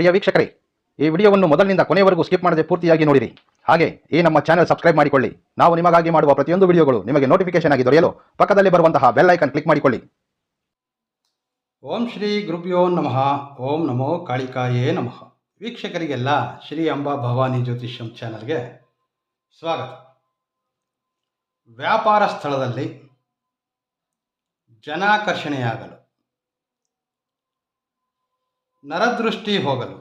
ಪ್ರಿಯ ವೀಕ್ಷಕರೇ, ಈ ವಿಡಿಯೋವನ್ನು ಮೊದಲಿನಿಂದ ಕೊನೆಯವರೆಗೂ ಸ್ಕಿಪ್ ಮಾಡದೆ ಪೂರ್ತಿಯಾಗಿ ನೋಡಿರಿ. ಹಾಗೆ ಈ ನಮ್ಮ ಚಾನೆಲ್ ಸಬ್ಸ್ಕ್ರೈಬ್ ಮಾಡಿಕೊಳ್ಳಿ. ನಾವು ನಿಮಗಾಗಿ ಮಾಡುವ ಪ್ರತಿಯೊಂದು ವಿಡಿಯೋಗಳು ನಿಮಗೆ ನೋಟಿಫಿಕೇಶನ್ ಆಗಿ ದೊರೆಯಲು ಪಕ್ಕದಲ್ಲಿ ಬರುವಂತಹ ಬೆಲ್ ಐಕನ್ ಕ್ಲಿಕ್ ಮಾಡಿಕೊಳ್ಳಿ. ಓಂ ಶ್ರೀ ಗುರುಭ್ಯೋ ನಮಃ. ಓಂ ನಮೋ ಕಾಳಿಕಾಯೇ ನಮಃ. ವೀಕ್ಷಕರಿಗೆಲ್ಲ ಶ್ರೀ ಅಂಬಾ ಭವಾನಿ ಜ್ಯೋತಿಷ್ಯಂ ಚಾನಲ್ಗೆ ಸ್ವಾಗತ. ವ್ಯಾಪಾರ ಸ್ಥಳದಲ್ಲಿ ಜನಾಕರ್ಷಣೆಯಾಗಲು ನರದೃಷ್ಟಿ ಹೋಗಲು.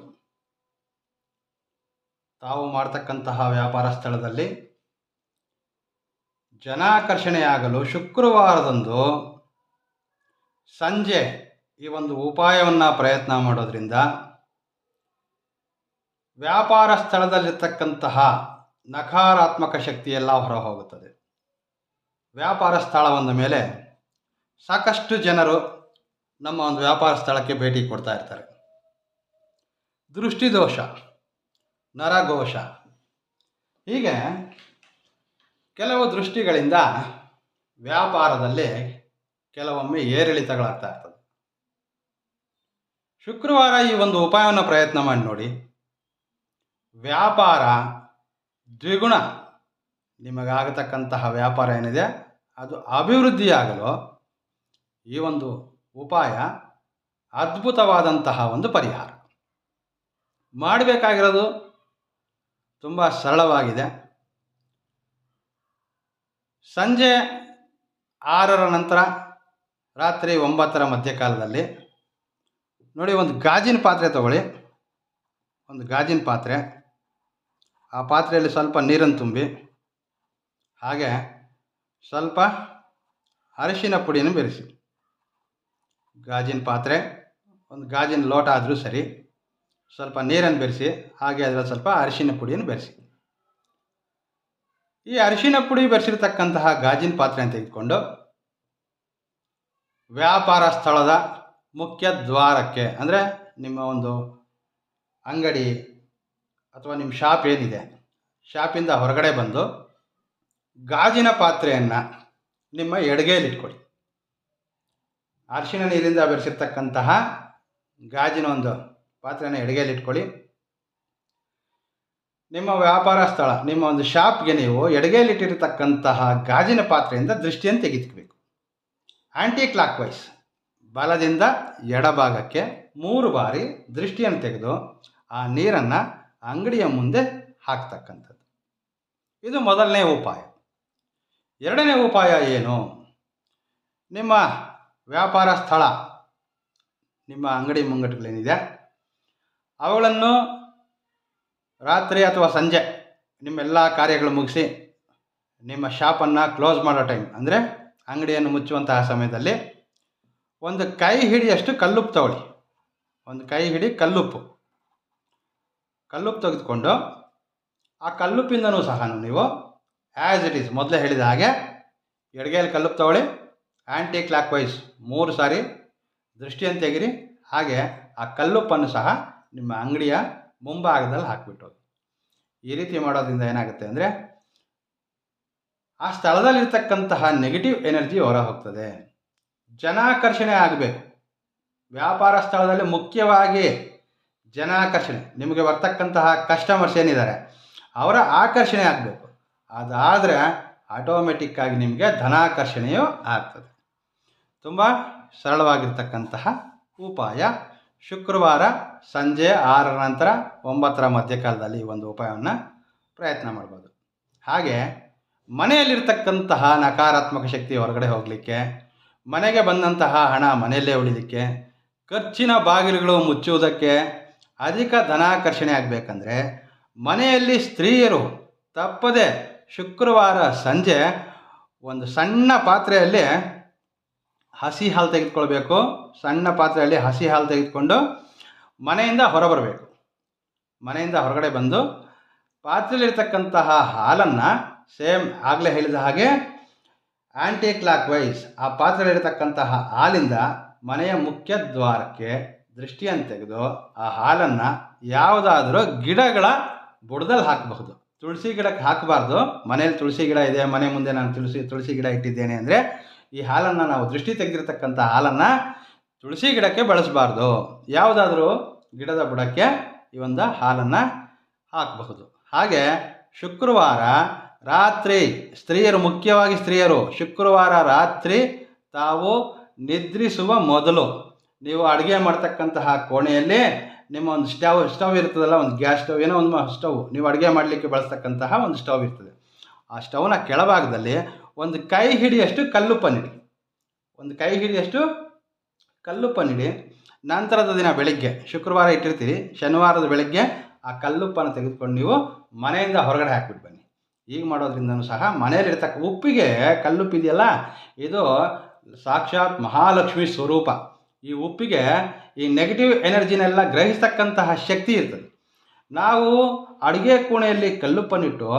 ತಾವು ಮಾಡ್ತಕ್ಕಂತಹ ವ್ಯಾಪಾರ ಸ್ಥಳದಲ್ಲಿ ಜನಾಕರ್ಷಣೆಯಾಗಲು ಶುಕ್ರವಾರದಂದು ಸಂಜೆ ಈ ಒಂದು ಉಪಾಯವನ್ನು ಪ್ರಯತ್ನ ಮಾಡೋದ್ರಿಂದ ವ್ಯಾಪಾರ ಸ್ಥಳದಲ್ಲಿರ್ತಕ್ಕಂತಹ ನಕಾರಾತ್ಮಕ ಶಕ್ತಿಯೆಲ್ಲ ಹೊರ ಹೋಗುತ್ತದೆ ವ್ಯಾಪಾರ ಸ್ಥಳವಂದ ಮೇಲೆ ಸಾಕಷ್ಟು ಜನರು ನಮ್ಮ ಒಂದು ವ್ಯಾಪಾರ ಸ್ಥಳಕ್ಕೆ ಭೇಟಿ ಕೊಡ್ತಾ ಇರ್ತಾರೆ. ದೃಷ್ಟಿದೋಷ, ನರಘೋಷ. ಹೀಗೆ ಕೆಲವು ದೃಷ್ಟಿಗಳಿಂದ ವ್ಯಾಪಾರದಲ್ಲಿ ಕೆಲವೊಮ್ಮೆ ಏರಿಳಿತಗಳಾಗ್ತಾ ಇರ್ತದೆ. ಶುಕ್ರವಾರ ಈ ಒಂದು ಉಪಾಯವನ್ನು ಪ್ರಯತ್ನ ಮಾಡಿ ನೋಡಿ. ವ್ಯಾಪಾರ ದ್ವಿಗುಣ. ನಿಮಗಾಗತಕ್ಕಂತಹ ವ್ಯಾಪಾರ ಏನಿದೆ, ಅದು ಅಭಿವೃದ್ಧಿಯಾಗಲು ಈ ಒಂದು ಉಪಾಯ ಅದ್ಭುತವಾದಂತಹ ಒಂದು ಪರಿಹಾರ. ಮಾಡಬೇಕಾಗಿರೋದು ತುಂಬ ಸರಳವಾಗಿದೆ. ಸಂಜೆ ಆರರ ನಂತರ ರಾತ್ರಿ ಒಂಬತ್ತರ ಮಧ್ಯಕಾಲದಲ್ಲಿ ನೋಡಿ ಒಂದು ಗಾಜಿನ ಪಾತ್ರೆ ತಗೊಳ್ಳಿ. ಒಂದು ಗಾಜಿನ ಪಾತ್ರೆ. ಆ ಪಾತ್ರೆಯಲ್ಲಿ ಸ್ವಲ್ಪ ನೀರನ್ನು ತುಂಬಿ, ಹಾಗೆ ಸ್ವಲ್ಪ ಅರಿಶಿನ ಪುಡಿಯನ್ನು ಬೆರೆಸಿ. ಗಾಜಿನ ಪಾತ್ರೆ, ಒಂದು ಗಾಜಿನ ಲೋಟ ಆದರೂ ಸರಿ. ಸ್ವಲ್ಪ ನೀರನ್ನು ಬೆರೆಸಿ, ಹಾಗೆ ಅದರಲ್ಲಿ ಸ್ವಲ್ಪ ಅರಿಶಿನ ಪುಡಿಯನ್ನು ಬೆರೆಸಿ. ಈ ಅರಿಶಿನ ಪುಡಿ ಬೆರೆಸಿರ್ತಕ್ಕಂತಹ ಗಾಜಿನ ಪಾತ್ರೆಯನ್ನು ತೆಗೆದುಕೊಂಡು ವ್ಯಾಪಾರ ಸ್ಥಳದ ಮುಖ್ಯ ದ್ವಾರಕ್ಕೆ, ಅಂದರೆ ನಿಮ್ಮ ಒಂದು ಅಂಗಡಿ ಅಥವಾ ನಿಮ್ಮ ಶಾಪ್ ಏನಿದೆ, ಶಾಪಿಂದ ಹೊರಗಡೆ ಬಂದು ಗಾಜಿನ ಪಾತ್ರೆಯನ್ನು ನಿಮ್ಮ ಎಡಗೈಲಿಟ್ಕೊಳ್ಳಿ ಅರಿಶಿನ ನೀರಿಂದ ಬೆರೆಸಿರ್ತಕ್ಕಂತಹ ಗಾಜಿನ ಒಂದು ಪಾತ್ರೆನ ಎಡಗೈಲಿಟ್ಕೊಳ್ಳಿ ನಿಮ್ಮ ವ್ಯಾಪಾರ ಸ್ಥಳ, ನಿಮ್ಮ ಒಂದು ಶಾಪ್ಗೆ ನೀವು ಎಡಗೈಲಿಟ್ಟಿರತಕ್ಕಂತಹ ಗಾಜಿನ ಪಾತ್ರೆಯಿಂದ ದೃಷ್ಟಿಯನ್ನು ತೆಗೆದುಕಬೇಕು. ಆ್ಯಂಟಿ ಕ್ಲಾಕ್ ವೈಸ್ ಬಲದಿಂದ ಎಡಭಾಗಕ್ಕೆ ಮೂರು ಬಾರಿ ದೃಷ್ಟಿಯನ್ನು ತೆಗೆದು ಆ ನೀರನ್ನು ಅಂಗಡಿಯ ಮುಂದೆ ಹಾಕ್ತಕ್ಕಂಥದ್ದು. ಇದು ಮೊದಲನೇ ಉಪಾಯ. ಎರಡನೇ ಉಪಾಯ ಏನು? ನಿಮ್ಮ ವ್ಯಾಪಾರ ಸ್ಥಳ, ನಿಮ್ಮ ಅಂಗಡಿ ಮುಂಗಟ್ಟುಗಳೇನಿದೆ? ಅವುಗಳನ್ನು ರಾತ್ರಿ ಅಥವಾ ಸಂಜೆ ನಿಮ್ಮೆಲ್ಲ ಕಾರ್ಯಗಳು ಮುಗಿಸಿ ನಿಮ್ಮ ಶಾಪನ್ನು ಕ್ಲೋಸ್ ಮಾಡೋ ಟೈಮ್, ಅಂದರೆ ಅಂಗಡಿಯನ್ನು ಮುಚ್ಚುವಂತಹ ಸಮಯದಲ್ಲಿ ಒಂದು ಕೈ ಹಿಡಿಯಷ್ಟು ಕಲ್ಲುಪ್ಪು ತಗೊಳ್ಳಿ. ಒಂದು ಕೈ ಹಿಡಿ ಕಲ್ಲುಪ್ಪು. ಕಲ್ಲುಪ್ಪು ತೆಗೆದುಕೊಂಡು ಆ ಕಲ್ಲುಪ್ಪಿಂದನೂ ಸಹ ನೀವು ಆ್ಯಸ್ ಇಟ್ ಈಸ್ ಮೊದಲೇ ಹೇಳಿದ ಹಾಗೆ ಎಡಗೈಯಲ್ಲಿ ಕಲ್ಲುಪ್ಪು ತಗೊಳ್ಳಿ ಆ್ಯಂಟಿ ಕ್ಲಾಕ್ ವೈಸ್ ಮೂರು ಸಾರಿ ದೃಷ್ಟಿಯನ್ನು ತೆಗಿರಿ ಹಾಗೆ ಆ ಕಲ್ಲುಪ್ಪನ್ನು ಸಹ ನಿಮ್ಮ ಅಂಗಡಿಯ ಮುಂಭಾಗದಲ್ಲಿ ಹಾಕಿಬಿಟ್ಟೋದು. ಈ ರೀತಿ ಮಾಡೋದ್ರಿಂದ ಏನಾಗುತ್ತೆ ಅಂದರೆ ಆ ಸ್ಥಳದಲ್ಲಿರ್ತಕ್ಕಂತಹ ನೆಗೆಟಿವ್ ಎನರ್ಜಿ ಹೊರ ಹೋಗ್ತದೆ ಜನಾಕರ್ಷಣೆ ಆಗಬೇಕು. ವ್ಯಾಪಾರ ಸ್ಥಳದಲ್ಲಿ ಮುಖ್ಯವಾಗಿ ಜನಾಕರ್ಷಣೆ, ನಿಮಗೆ ಬರ್ತಕ್ಕಂತಹ ಕಸ್ಟಮರ್ಸ್ ಏನಿದ್ದಾರೆ, ಅವರ ಆಕರ್ಷಣೆ ಆಗಬೇಕು. ಅದಾದರೆ ಆಟೋಮೆಟಿಕ್ಕಾಗಿ ನಿಮಗೆ ಧನಾಕರ್ಷಣೆಯೂ ಆಗ್ತದೆ. ತುಂಬ ಸರಳವಾಗಿರ್ತಕ್ಕಂತಹ ಉಪಾಯ ಶುಕ್ರವಾರ ಸಂಜೆ ಆರರ ನಂತರ ಒಂಬತ್ತರ ಮಧ್ಯಕಾಲದಲ್ಲಿ ಒಂದು ಉಪಾಯವನ್ನು ಪ್ರಯತ್ನ ಮಾಡ್ಬೋದು. ಹಾಗೆ ಮನೆಯಲ್ಲಿರ್ತಕ್ಕಂತಹ ನಕಾರಾತ್ಮಕ ಶಕ್ತಿ ಹೊರಗಡೆ ಹೋಗಲಿಕ್ಕೆ, ಮನೆಗೆ ಬಂದಂತಹ ಹಣ ಮನೆಯಲ್ಲೇ ಉಳಿಲಿಕ್ಕೆ, ಖರ್ಚಿನ ಬಾಗಿಲುಗಳು ಮುಚ್ಚುವುದಕ್ಕೆ ಅಧಿಕ ಧನಾಕರ್ಷಣೆ ಆಗಬೇಕಂದ್ರೆ ಮನೆಯಲ್ಲಿ ಸ್ತ್ರೀಯರು ತಪ್ಪದೆ ಶುಕ್ರವಾರ ಸಂಜೆ ಒಂದು ಸಣ್ಣ ಪಾತ್ರೆಯಲ್ಲಿ ಹಸಿ ಹಾಲು ತೆಗೆದುಕೊಳ್ಬೇಕು. ಸಣ್ಣ ಪಾತ್ರೆಯಲ್ಲಿ ಹಸಿ ಹಾಲು ತೆಗೆದುಕೊಂಡು ಮನೆಯಿಂದ ಹೊರಬರಬೇಕು. ಮನೆಯಿಂದ ಹೊರಗಡೆ ಬಂದು ಪಾತ್ರೆಯಲ್ಲಿರ್ತಕ್ಕಂತಹ ಹಾಲನ್ನು ಸೇಮ್ ಆಗಲೇ ಹೇಳಿದ ಹಾಗೆ ಆ್ಯಂಟಿ ಕ್ಲಾಕ್ ವೈಸ್ ಆ ಪಾತ್ರೆಯಲ್ಲಿರತಕ್ಕಂತಹ ಹಾಲಿಂದ ಮನೆಯ ಮುಖ್ಯ ದ್ವಾರಕ್ಕೆ ದೃಷ್ಟಿಯನ್ನು ತೆಗೆದು ಆ ಹಾಲನ್ನು ಯಾವುದಾದರೂ ಗಿಡಗಳ ಬುಡದಲ್ಲಿ ಹಾಕಬಹುದು. ತುಳಸಿ ಗಿಡಕ್ಕೆ ಹಾಕಬಾರ್ದು. ಮನೇಲಿ ತುಳಸಿ ಗಿಡ ಇದೆ, ಮನೆ ಮುಂದೆ ನಾನು ತುಳಸಿ ತುಳಸಿ ಗಿಡ ಇಟ್ಟಿದ್ದೇನೆ ಅಂದರೆ ಈ ಹಾಲನ್ನು ನಾವು ದೃಷ್ಟಿ ತೆಗೆದಿರ್ತಕ್ಕಂಥ ಹಾಲನ್ನು ತುಳಸಿ ಗಿಡಕ್ಕೆ ಬಳಸಬಾರ್ದು. ಯಾವುದಾದ್ರೂ ಗಿಡದ ಬುಡಕ್ಕೆ ಈ ಒಂದು ಹಾಲನ್ನು ಹಾಕಬಹುದು. ಹಾಗೆ ಶುಕ್ರವಾರ ರಾತ್ರಿ ಸ್ತ್ರೀಯರು, ಮುಖ್ಯವಾಗಿ ಸ್ತ್ರೀಯರು, ಶುಕ್ರವಾರ ರಾತ್ರಿ ತಾವು ನಿದ್ರಿಸುವ ಮೊದಲು ನೀವು ಅಡುಗೆ ಮಾಡ್ತಕ್ಕಂತಹ ಕೋಣೆಯಲ್ಲಿ ನಿಮ್ಮ ಒಂದು ಸ್ಟವ್ ಸ್ಟವ್ ಇರ್ತದಲ್ಲ, ಒಂದು ಗ್ಯಾಸ್ ಸ್ಟವ್, ಏನೋ ಒಂದು ಸ್ಟವ್ ನೀವು ಅಡುಗೆ ಮಾಡಲಿಕ್ಕೆ ಬಳಸ್ತಕ್ಕಂತಹ ಒಂದು ಸ್ಟವ್ ಇರ್ತದೆ. ಆ ಸ್ಟವ್ನ ಕೆಳಭಾಗದಲ್ಲಿ ಒಂದು ಕೈ ಹಿಡಿಯಷ್ಟು ಕಲ್ಲುಪ್ಪನ್ನಿಡಿ ಒಂದು ಕೈ ಹಿಡಿಯಷ್ಟು ಕಲ್ಲುಪ್ಪನ್ನಿಡಿ ನಂತರದ ದಿನ ಬೆಳಿಗ್ಗೆ, ಶುಕ್ರವಾರ ಇಟ್ಟಿರ್ತೀರಿ, ಶನಿವಾರದ ಬೆಳಗ್ಗೆ ಆ ಕಲ್ಲುಪ್ಪನ್ನು ತೆಗೆದುಕೊಂಡು ನೀವು ಮನೆಯಿಂದ ಹೊರಗಡೆ ಹಾಕ್ಬಿಟ್ಟು ಬನ್ನಿ. ಈಗ ಮಾಡೋದ್ರಿಂದನೂ ಸಹ ಮನೆಯಲ್ಲಿರ್ತಕ್ಕ ಉಪ್ಪಿಗೆ ಕಲ್ಲುಪ್ಪಿದೆಯಲ್ಲ ಇದು ಸಾಕ್ಷಾತ್ ಮಹಾಲಕ್ಷ್ಮಿ ಸ್ವರೂಪ. ಈ ಉಪ್ಪಿಗೆ ಈ ನೆಗೆಟಿವ್ ಎನರ್ಜಿನೆಲ್ಲ ಗ್ರಹಿಸ್ತಕ್ಕಂತಹ ಶಕ್ತಿ ಇರ್ತದೆ. ನಾವು ಅಡುಗೆ ಕೋಣೆಯಲ್ಲಿ ಕಲ್ಲುಪ್ಪನ್ನಿಟ್ಟು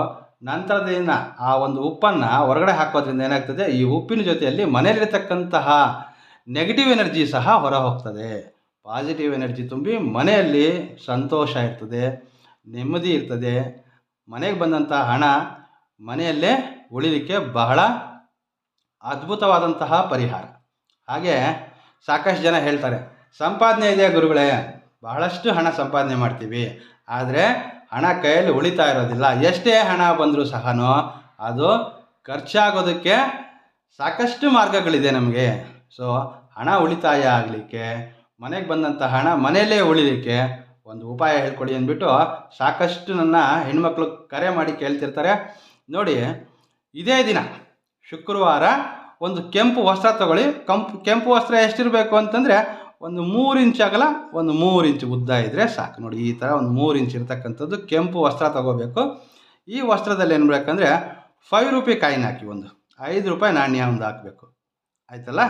ನಂತರದ ದಿನ ಆ ಒಂದು ಉಪ್ಪನ್ನು ಹೊರಗಡೆ ಹಾಕೋದ್ರಿಂದ ಏನಾಗ್ತದೆ? ಈ ಉಪ್ಪಿನ ಜೊತೆಯಲ್ಲಿ ಮನೆಯಲ್ಲಿರ್ತಕ್ಕಂತಹ ನೆಗೆಟಿವ್ ಎನರ್ಜಿ ಸಹ ಹೊರ ಹೋಗ್ತದೆ ಪಾಸಿಟಿವ್ ಎನರ್ಜಿ ತುಂಬಿ ಮನೆಯಲ್ಲಿ ಸಂತೋಷ ಇರ್ತದೆ, ನೆಮ್ಮದಿ ಇರ್ತದೆ. ಮನೆಗೆ ಬಂದಂಥ ಹಣ ಮನೆಯಲ್ಲೇ ಉಳಿಲಿಕ್ಕೆ ಬಹಳ ಅದ್ಭುತವಾದಂತಹ ಪರಿಹಾರ. ಹಾಗೆ ಸಾಕಷ್ಟು ಜನ ಹೇಳ್ತಾರೆ, ಸಂಪಾದನೆ ಇದೆಯಾ ಗುರುಗಳೇ? ಬಹಳಷ್ಟು ಹಣ ಸಂಪಾದನೆ ಮಾಡ್ತೀವಿ. ಆದರೆ ಹಣ ಕೈಯಲ್ಲಿ ಉಳಿತಾ ಇರೋದಿಲ್ಲ. ಎಷ್ಟೇ ಹಣ ಬಂದರೂ ಸಹ ಅದು ಖರ್ಚಾಗೋದಕ್ಕೆ ಸಾಕಷ್ಟು ಮಾರ್ಗಗಳಿದೆ ನಮಗೆ. ಸೊ ಹಣ ಉಳಿತಾಯ ಆಗಲಿಕ್ಕೆ, ಮನೆಗೆ ಬಂದಂಥ ಹಣ ಮನೆಯಲ್ಲೇ ಉಳಿಲಿಕ್ಕೆ ಒಂದು ಉಪಾಯ ಹೇಳ್ಕೊಡಿ ಅಂದ್ಬಿಟ್ಟು ಸಾಕಷ್ಟು ನನ್ನ ಹೆಣ್ಮಕ್ಳು ಕರೆ ಮಾಡಿ ಕೇಳ್ತಿರ್ತಾರೆ. ನೋಡಿ, ಇದೇ ದಿನ, ಶುಕ್ರವಾರ ಒಂದು ಕೆಂಪು ವಸ್ತ್ರ ತಗೊಳ್ಳಿ. ಕಂಪ್, ಕೆಂಪು ವಸ್ತ್ರ ಎಷ್ಟಿರಬೇಕು ಅಂತಂದರೆ ಒಂದು ಮೂರು ಇಂಚ್ ಅಗಲ ಒಂದು ಮೂರು ಇಂಚ್ ಉದ್ದ ಇದ್ದರೆ ಸಾಕು. ನೋಡಿ, ಈ ಥರ ಒಂದು ಮೂರು ಇಂಚ್ ಇರತಕ್ಕಂಥದ್ದು ಕೆಂಪು ವಸ್ತ್ರ ತಗೋಬೇಕು. ಈ ವಸ್ತ್ರದಲ್ಲಿ ಏನು ಬೇಕಂದರೆ ಫೈವ್ ರೂಪಾಯಿ ಕಾಯಿನ್ ಹಾಕಿ ಒಂದು, ಐದು ರೂಪಾಯಿ ನಾಣ್ಯ ಒಂದು ಹಾಕಬೇಕು. ಆಯ್ತಲ್ಲ?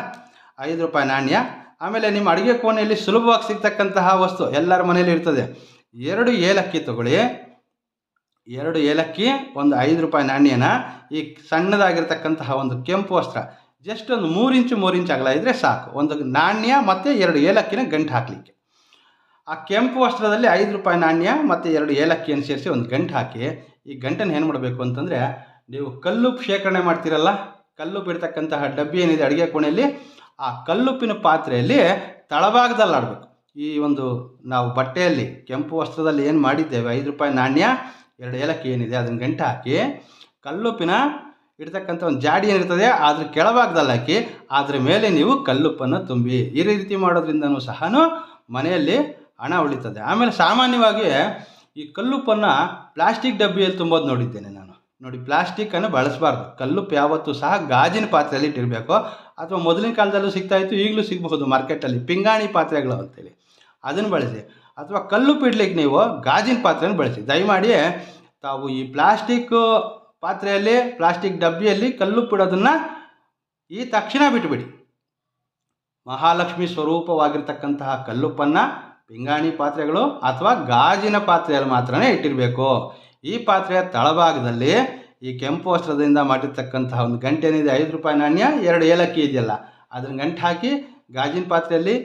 ಐದು ರೂಪಾಯಿ ನಾಣ್ಯ. ಆಮೇಲೆ ನಿಮ್ಮ ಅಡುಗೆ ಕೋಣೆಯಲ್ಲಿ ಸುಲಭವಾಗಿ ಸಿಗ್ತಕ್ಕಂತಹ ವಸ್ತು ಎಲ್ಲರ ಮನೆಯಲ್ಲಿ ಇರ್ತದೆ. ಎರಡು ಏಲಕ್ಕಿ ತಗೊಳ್ಳಿ. ಎರಡು ಏಲಕ್ಕಿ, ಒಂದು ಐದು ರೂಪಾಯಿ ನಾಣ್ಯನ. ಈ ಸಣ್ಣದಾಗಿರ್ತಕ್ಕಂತಹ ಒಂದು ಕೆಂಪು ವಸ್ತ್ರ. ಜಸ್ಟ್ ಒಂದು ಮೂರು ಇಂಚು ಮೂರು ಇಂಚು ಅಗಲ ಇದ್ದರೆ ಸಾಕು. ಒಂದು ನಾಣ್ಯ ಮತ್ತು ಎರಡು ಏಲಕ್ಕಿನ ಗಂಟು ಹಾಕಲಿಕ್ಕೆ. ಆ ಕೆಂಪು ವಸ್ತ್ರದಲ್ಲಿ ಐದು ರೂಪಾಯಿ ನಾಣ್ಯ ಮತ್ತು ಎರಡು ಏಲಕ್ಕಿಯನ್ನು ಸೇರಿಸಿ ಒಂದು ಗಂಟು ಹಾಕಿ. ಈ ಗಂಟನ್ನು ಏನು ಮಾಡಬೇಕು ಅಂತಂದರೆ ನೀವು ಕಲ್ಲು ಶೇಖರಣೆ ಮಾಡ್ತೀರಲ್ಲ ಕಲ್ಲುಪ್ಪು ಬಿಡ್ತಕ್ಕಂತಹ ಡಬ್ಬಿ ಏನಿದೆ ಅಡುಗೆ ಕೋಣೆಯಲ್ಲಿ, ಆ ಕಲ್ಲುಪ್ಪಿನ ಪಾತ್ರೆಯಲ್ಲಿ ತಳಭಾಗದಲ್ಲಿ ಆಡಬೇಕು. ಈ ಒಂದು ನಾವು ಬಟ್ಟೆಯಲ್ಲಿ ಕೆಂಪು ವಸ್ತ್ರದಲ್ಲಿ ಏನು ಮಾಡಿದ್ದೇವೆ, ಐದು ರೂಪಾಯಿ ನಾಣ್ಯ, ಎರಡು ಏಲಕ್ಕಿ ಏನಿದೆ ಅದನ್ನು ಗಂಟು ಹಾಕಿ, ಕಲ್ಲುಪ್ಪಿನ ಇಡ್ತಕ್ಕಂಥ ಒಂದು ಜಾಡಿ ಏನಿರ್ತದೆ ಅದ್ರ ಕೆಳಭಾಗದಲ್ಲಿ ಹಾಕಿ ಅದ್ರ ಮೇಲೆ ನೀವು ಕಲ್ಲುಪ್ಪನ್ನು ತುಂಬಿ, ಈ ರೀತಿ ಮಾಡೋದ್ರಿಂದನೂ ಸಹ ಮನೆಯಲ್ಲಿ ಹಣ ಉಳಿತದೆ. ಆಮೇಲೆ ಸಾಮಾನ್ಯವಾಗಿ ಈ ಕಲ್ಲುಪ್ಪನ್ನು ಪ್ಲಾಸ್ಟಿಕ್ ಡಬ್ಬಿಯಲ್ಲಿ ತುಂಬೋದು ನೋಡಿದ್ದೇನೆ ನಾನು. ನೋಡಿ ಪ್ಲಾಸ್ಟಿಕ್ಕನ್ನು ಬಳಸಬಾರ್ದು. ಕಲ್ಲುಪ್ಪು ಯಾವತ್ತೂ ಸಹ ಗಾಜಿನ ಪಾತ್ರೆಯಲ್ಲಿ ಇಟ್ಟಿರಬೇಕು. ಅಥವಾ ಮೊದಲಿನ ಕಾಲದಲ್ಲೂ ಸಿಗ್ತಾ ಇತ್ತು, ಈಗಲೂ ಸಿಗಬಹುದು ಮಾರ್ಕೆಟಲ್ಲಿ. ಪಿಂಗಾಣಿ ಪಾತ್ರೆಗಳು ಅಂತೇಳಿ. ಅದನ್ನು ಬಳಸಿ. ಅಥವಾ ಕಲ್ಲುಪ್ಪು ಇಡ್ಲಿಕ್ಕೆ ನೀವು ಗಾಜಿನ ಪಾತ್ರೆಯನ್ನು ಬಳಸಿ. ದಯಮಾಡಿ ತಾವು ಈ ಪ್ಲಾಸ್ಟಿಕ್ ಪಾತ್ರೆಯಲ್ಲಿ ಪ್ಲಾಸ್ಟಿಕ್ ಡಬ್ಬಿಯಲ್ಲಿ ಕಲ್ಲು ಇಡೋದನ್ನು ಈ ತಕ್ಷಣ ಬಿಟ್ಟುಬಿಡಿ ಮಹಾಲಕ್ಷ್ಮಿ ಸ್ವರೂಪವಾಗಿರ್ತಕ್ಕಂತಹ ಕಲ್ಲುಪ್ಪನ್ನು, ಪಿಂಗಾಣಿ ಪಾತ್ರೆಗಳು ಅಥವಾ ಗಾಜಿನ ಪಾತ್ರೆಯಲ್ಲಿ ಮಾತ್ರನೇ ಇಟ್ಟಿರಬೇಕು. ಈ ಪಾತ್ರೆಯ ತಳಭಾಗದಲ್ಲಿ ಈ ಕೆಂಪು ವಸ್ತ್ರದಿಂದ ಮಾಡಿರ್ತಕ್ಕಂತಹ ಒಂದು ಗಂಟೆ ಏನಿದೆ ಐದು ರೂಪಾಯಿ ನಾಣ್ಯ, ಎರಡು ಏಲಕ್ಕಿ ಇದೆಯಲ್ಲ, ಅದನ್ನ ಗಂಟೆ ಹಾಕಿ ಗಾಜಿನ ಪಾತ್ರೆಯಲ್ಲಿ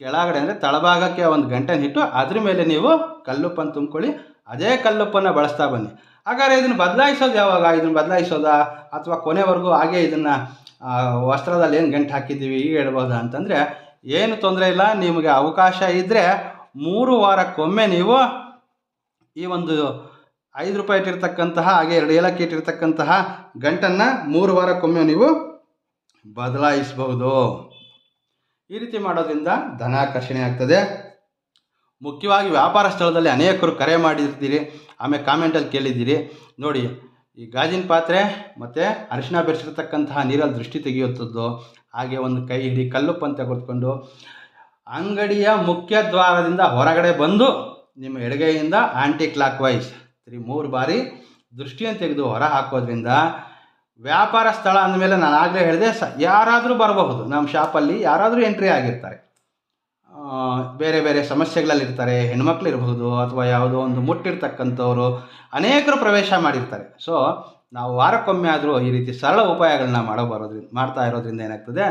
ಕೆಳಗಡೆ ಅಂದರೆ ತಳಭಾಗಕ್ಕೆ ಒಂದು ಗಂಟೆನ ಇಟ್ಟು ಅದ್ರ ಮೇಲೆ ನೀವು ಕಲ್ಲುಪ್ಪನ್ನು ತುಂಬ್ಕೊಳ್ಳಿ. ಅದೇ ಕಲ್ಲುಪ್ಪನ್ನು ಬಳಸ್ತಾ ಬನ್ನಿ. ಹಾಗಾದ್ರೆ ಇದನ್ನು ಬದಲಾಯಿಸೋದು ಯಾವಾಗ? ಇದನ್ನು ಬದಲಾಯಿಸೋದಾ? ಅಥವಾ ಕೊನೆವರೆಗೂ ಹಾಗೆ ಇದನ್ನು ವಸ್ತ್ರದಲ್ಲಿ ಏನು ಗಂಟು ಹಾಕಿದ್ದೀವಿ ಈಗ ಹೇಳ್ಬೋದಾ ಅಂತಂದರೆ, ಏನು ತೊಂದರೆ ಇಲ್ಲ, ನಿಮಗೆ ಅವಕಾಶ ಇದ್ದರೆ ಮೂರು ವಾರಕ್ಕೊಮ್ಮೆ ನೀವು ಈ ಒಂದು ಐದು ರೂಪಾಯಿ ಇಟ್ಟಿರ್ತಕ್ಕಂತಹ, ಹಾಗೆ ಎರಡು ಏಲಕ್ಕಿ ಇಟ್ಟಿರ್ತಕ್ಕಂತಹ ಗಂಟನ್ನು ಮೂರು ವಾರಕ್ಕೊಮ್ಮೆ ನೀವು ಬದಲಾಯಿಸಬಹುದು. ಈ ರೀತಿ ಮಾಡೋದ್ರಿಂದ ಧನಾಕರ್ಷಣೆ ಆಗ್ತದೆ. ಮುಖ್ಯವಾಗಿ ವ್ಯಾಪಾರ ಸ್ಥಳದಲ್ಲಿ ಅನೇಕರು ಕರೆ ಮಾಡಿರ್ತೀರಿ. ಆಮೇಲೆ ಕಾಮೆಂಟಲ್ಲಿ ಕೇಳಿದ್ದೀರಿ. ನೋಡಿ, ಈ ಗಾಜಿನ ಪಾತ್ರೆ ಮತ್ತು ಅರಿಶಿನ ಬೆರೆಸಿರ್ತಕ್ಕಂತಹ ನೀರಲ್ಲಿ ದೃಷ್ಟಿ ತೆಗೆಯುವಂಥದ್ದು, ಹಾಗೆ ಒಂದು ಕೈ ಹಿಡಿ ಕಲ್ಲುಪ್ಪಂತ ಕೊತ್ಕೊಂಡು ಅಂಗಡಿಯ ಮುಖ್ಯ ದ್ವಾರದಿಂದ ಹೊರಗಡೆ ಬಂದು ನಿಮ್ಮ ಎಡಗೈಯಿಂದ ಆಂಟಿ ಕ್ಲಾಕ್ ವೈಸ್ ತ್ರೀ, ಮೂರು ಬಾರಿ ದೃಷ್ಟಿಯನ್ನು ತೆಗೆದು ಹೊರ ಹಾಕೋದ್ರಿಂದ ವ್ಯಾಪಾರ ಸ್ಥಳ ಅಂದಮೇಲೆ ನಾನು ಆಗಲೇ ಹೇಳಿದೆ, ಸ ಯಾರಾದರೂ ಬರಬಹುದು. ನಮ್ಮ ಶಾಪಲ್ಲಿ ಯಾರಾದರೂ ಎಂಟ್ರಿ ಆಗಿರ್ತಾರೆ. ಬೇರೆ ಬೇರೆ ಸಮಸ್ಯೆಗಳಲ್ಲಿರ್ತಾರೆ ಇರಬಹುದು ಅಥವಾ ಯಾವುದೋ ಒಂದು ಮುಟ್ಟಿರ್ತಕ್ಕಂಥವ್ರು ಅನೇಕರು ಪ್ರವೇಶ ಮಾಡಿರ್ತಾರೆ. ಸೊ ನಾವು ವಾರಕ್ಕೊಮ್ಮೆ ಆದರೂ ಈ ರೀತಿ ಸರಳ ಉಪಾಯಗಳನ್ನ ಮಾಡೋ ಬರೋದ್ರಿಂದ ಮಾಡ್ತಾ ಇರೋದ್ರಿಂದ ಏನಾಗ್ತದೆ?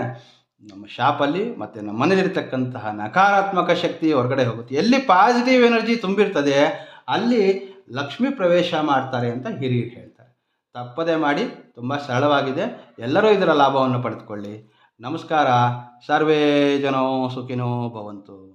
ನಮ್ಮ ಶಾಪಲ್ಲಿ ಮತ್ತು ನಮ್ಮ ಮನೇಲಿರ್ತಕ್ಕಂತಹ ನಕಾರಾತ್ಮಕ ಶಕ್ತಿ ಹೊರಗಡೆ ಹೋಗುತ್ತೆ. ಎಲ್ಲಿ ಪಾಸಿಟಿವ್ ಎನರ್ಜಿ ತುಂಬಿರ್ತದೆ, ಅಲ್ಲಿ ಲಕ್ಷ್ಮಿ ಪ್ರವೇಶ ಮಾಡ್ತಾರೆ ಅಂತ ಹಿರಿಯರು ಹೇಳ್ತಾರೆ. ತಪ್ಪದೇ ಮಾಡಿ, ತುಂಬ ಸರಳವಾಗಿದೆ. ಎಲ್ಲರೂ ಇದರ ಲಾಭವನ್ನು ಪಡೆದುಕೊಳ್ಳಿ. ನಮಸ್ಕಾರ. ಸರ್ವೇ ಜನೋ ಸುಖಿನೋ ಭವಂತು.